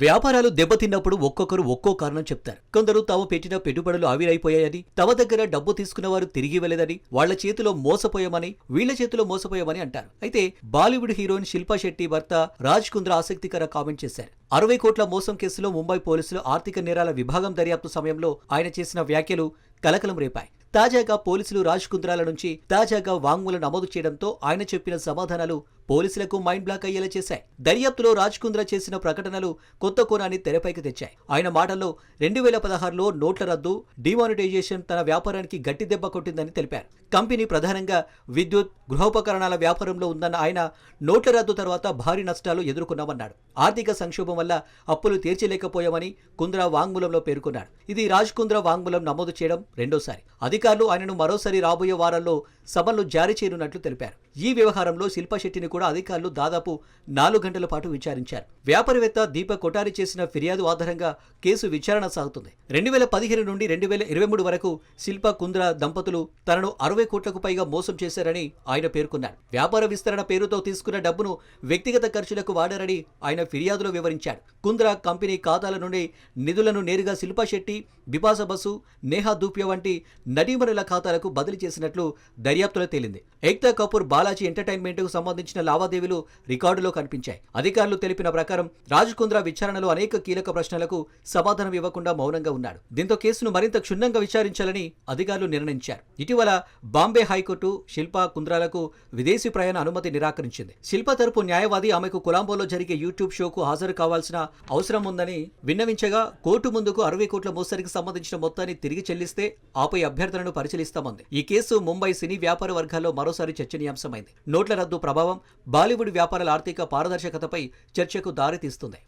వ్యాపారాలు దెబ్బతిన్నప్పుడు ఒక్కొక్కరు ఒక్కో కారణం చెప్తారు. కొందరు తాము పెట్టిన పెట్టుబడులు ఆవిరైపోయాయని తమ దగ్గర డబ్బు తీసుకున్న వారు తిరిగి వెళ్ళేదని వాళ్ళ చేతిలో మోసపోయామని వీళ్ళ చేతిలో మోసపోయామని అంటారు. అయితే బాలీవుడ్ హీరోయిన్ శిల్పా శెట్టి భర్త రాజ్ కుంద్రా ఆసక్తికర కామెంట్ చేశారు. అరవై కోట్ల మోసం కేసులో ముంబై పోలీసులు ఆర్థిక నేరాల విభాగం దర్యాప్తు సమయంలో ఆయన చేసిన వ్యాఖ్యలు కలకలం రేపాయి. తాజాగా పోలీసులు రాజ్ కుంద్రాల నుంచి తాజాగా వాంగ్మూలం నమోదు చేయడంతో ఆయన చెప్పిన సమాధానాలు పోలీసులకు మైండ్ బ్లాక్ అయ్యేలా చేశాయి. దర్యాప్తులో రాజ్ కుంద్రా చేసిన ప్రకటనలు కొత్త కోణాన్ని తెరపైకి తెచ్చాయి. ఆయన మాటల్లో రెండు వేల పదహారులో నోట్ల రద్దు డిమానిటైజేషన్ తన వ్యాపారానికి గట్టి దెబ్బ కొట్టిందని తెలిపారు. కంపెనీ ప్రధానంగా విద్యుత్ గృహోపకరణాల వ్యాపారంలో ఉందన్న ఆయన నోట్ల రద్దు తర్వాత భారీ నష్టాలు ఎదుర్కొన్నామన్నాడు. ఆర్థిక సంక్షోభం వల్ల అప్పులు తీర్చలేకపోయామని కుంద్రా వాంగ్మూలంలో పేర్కొన్నాడు. ఇది రాజ్ కుంద్రా వాంగ్మూలం నమోదు చేయడం రెండోసారి. అధికారులు ఆయనను మరోసారి రాబోయే వారాల్లో సమన్లు జారీ చేయనున్నట్లు తెలిపారు. ఈ వ్యవహారంలో శిల్పా శెట్టిని కూడా అధికారులు దాదాపు నాలుగు గంటల పాటు విచారించారు. వ్యాపారవేత్త దీపక్ కొటారి చేసిన ఫిర్యాదు ఆధారంగా కేసు విచారణ సాగుతుంది. రెండు వేల పదిహేను నుండి రెండు వేల ఇరవై మూడు వరకు శిల్ప కుంద్రా దంపతులు తనను అరవై కోట్లకు పైగా మోసం చేశారని ఆయన పేర్కొన్నారు. వ్యాపార విస్తరణ పేరుతో తీసుకున్న డబ్బును వ్యక్తిగత ఖర్చులకు వాడారని ఆయన ఫిర్యాదులో వివరించాడు కుంద్ర కంపెనీ ఖాతాల నుండి నిధులను నేరుగా శిల్పా శెట్టి బిపాస బసు నేహా దూప్య వంటి నటీమణుల ఖాతాలకు బదిలీ చేసినట్లు దర్యాప్తులో తేలింది. ఏక్తా కపూర్ బాలాజీ ఎంటర్టైన్మెంట్కు సంబంధించిన లావాదేవీలు రికార్డులో కనిపించాయి. అధికారులు తెలిపిన ప్రకారం రాజ్ కుంద్రా విచారణలో అనేక కీలక ప్రశ్నలకు సమాధానం ఇవ్వకుండా మౌనంగా ఉన్నాడు. దీంతో కేసును మరింత క్షుణ్ణంగా విచారించాలని అధికారులు నిర్ణయించారు. ఇటీవల బాంబే హైకోర్టు శిల్పా కుంద్రాలకు విదేశీ ప్రయాణ అనుమతి నిరాకరించింది. శిల్ప తరపు న్యాయవాది ఆమెకు కొలంబోలో జరిగే యూట్యూబ్ షోకు హాజరు కావాల్సిన అవసరం ఉందని విన్నవించగా కోర్టు ముందుకు అరవై కోట్ల మోసరికి సంబంధించిన మొత్తాన్ని తిరిగి చెల్లిస్తే ఆపై అభ్యర్థన అభ్యర్థనను పరిశీలిస్తామంది. ఈ కేసు ముంబై సినీ వ్యాపార వర్గాల్లో మరోసారి చర్చనీయాంశమైంది. నోట్ల రద్దు ప్రభావం బాలీవుడ్ వ్యాపారాల ఆర్థిక పారదర్శకతపై చర్చకు దారితీస్తుంది.